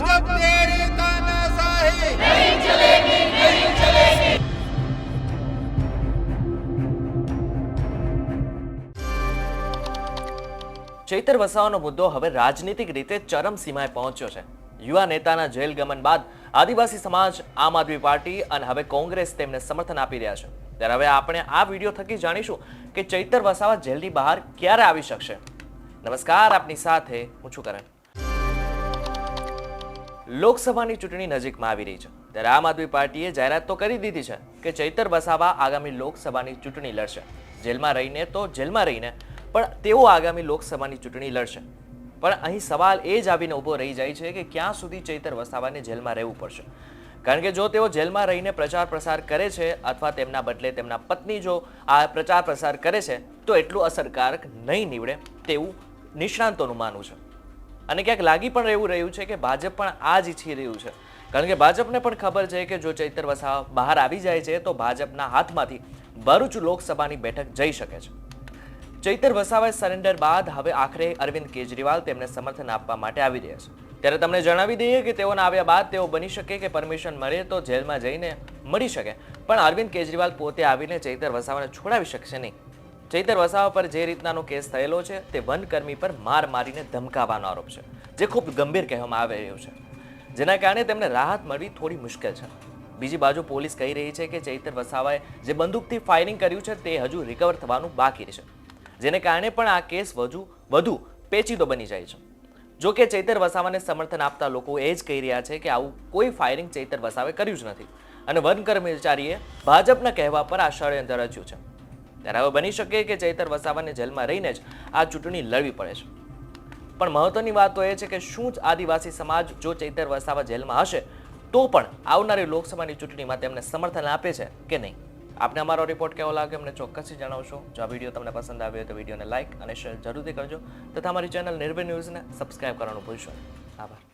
भाजप तेरी तानाशाही नहीं चलेगी नहीं चलेगी ચૈતર વસાવાનો મુદ્દો હવે રાજનીતિક રીતે ચરમસીમાએ પહોંચ્યો છે. યુવા નેતાના જેલ ગમન બાદ આદિવાસી સમાજ, આમ આદમી પાર્ટી અને હવે કોંગ્રેસ તેમને સમર્થન આપી રહ્યા છે. ત્યારે હવે આપણે આ વીડિયો થકી જાણીશું કે ચૈતર વસાવા જેલની બહાર ક્યારે આવી શકશે. નમસ્કાર, આપની સાથે હું છું કરણ. લોકસભાની ચૂંટણી નજીકમાં આવી રહી છે. ત્યારે આમ આદમી પાર્ટીએ જાહેરાત તો કરી દીધી છે કે ચૈતર વસાવા આગામી લોકસભાની ચૂંટણી લડશે. જેલમાં રહીને તો જેલમાં રહીને, પણ તેઓ આગામી લોકસભાની ચૂંટણી લડશે. પણ અહીં સવાલ એ જ આવીને ઊભો રહી જાય છે કે ક્યાં સુધી ચૈતર વસાવાને જેલમાં રહેવું પડશે. કારણ કે જો તેઓ જેલમાં રહીને પ્રચાર પ્રસાર કરે છે અથવા તેમના બદલે તેમના પત્ની જો આ પ્રચાર પ્રસાર કરે છે, તો એટલું અસરકારક નહીં નીવડે તેવું નિષ્ણાંતોનું માનવું છે. અને ક્યાંક લાગી પણ એવું રહ્યું છે કે ભાજપ પણ આ જ ઈચ્છી રહ્યું છે. કારણ કે ભાજપને પણ ખબર છે કે જો ચૈતર વસાવા બહાર આવી જાય છે, તો ભાજપના હાથમાંથી ભરૂચ લોકસભાની બેઠક જઈ શકે છે. ચૈતર વસાવાએ સરેન્ડર બાદ હવે આખરે અરવિંદ કેજરીવાલ તેમને સમર્થન આપવા માટે આવી રહ્યા છે. ત્યારે તમને જણાવી દઈએ કે તેઓના આવ્યા બાદ તેઓ બની શકે કે પરમિશન મળે તો જેલમાં જઈને મળી શકે. પણ અરવિંદ કેજરીવાલ પોતે આવીને ચૈતર વસાવાને છોડાવી શકશે નહીં. ચૈતર વસાવા પર જે રીતનાનો કેસ થયેલો છે, તે વનકર્મી પર માર મારીને ધમકાવવાનો આરોપ છે, જે ખૂબ ગંભીર કહેવામાં આવી રહ્યો છે. જેના કારણે તેમને રાહત મળવી થોડી મુશ્કેલ છે. બીજી બાજુ પોલીસ કહી રહી છે કે ચૈતર વસાવાએ જે બંદૂકથી ફાયરિંગ કર્યું છે, તે હજુ રિકવર થવાનું બાકી છે જેને કારણે પણ આ કેસ વધુ વધુ પેચીદો બની જાય છે. જો કે ચૈતર વસાવાને સમર્થન આપતા લોકો એ જ કહી રહ્યા છે કે આવું કોઈ ફાયરિંગ ચૈતર વસાવે કર્યું જ નથી. અને વન કર્મચારીએ ભાજપના કહેવા પર આ ષડયંત્ર રચ્યું છે. ત્યારે હવે બની શકે કે ચૈતર વસાવાને જેલમાં રહીને જ આ ચૂંટણી લડવી પડે છે. પણ મહત્વની વાત તો એ છે કે શું જ આદિવાસી સમાજ જો ચૈતર વસાવા જેલમાં હશે, તો પણ આવનારી લોકસભાની ચૂંટણીમાં તેમને સમર્થન આપે છે કે નહીં? આપને અમારો રિપોર્ટ કેવો લાગે અમને ચોક્કસથી જણાવશો. જો આ વીડિયો તમને પસંદ આવ્યો તો વિડીયોને લાઇક અને શેર જરૂરથી કરજો તથા અમારી ચેનલ નિર્ભય ન્યૂઝને સબસ્ક્રાઇબ કરવાનું ભૂલશો. આભાર.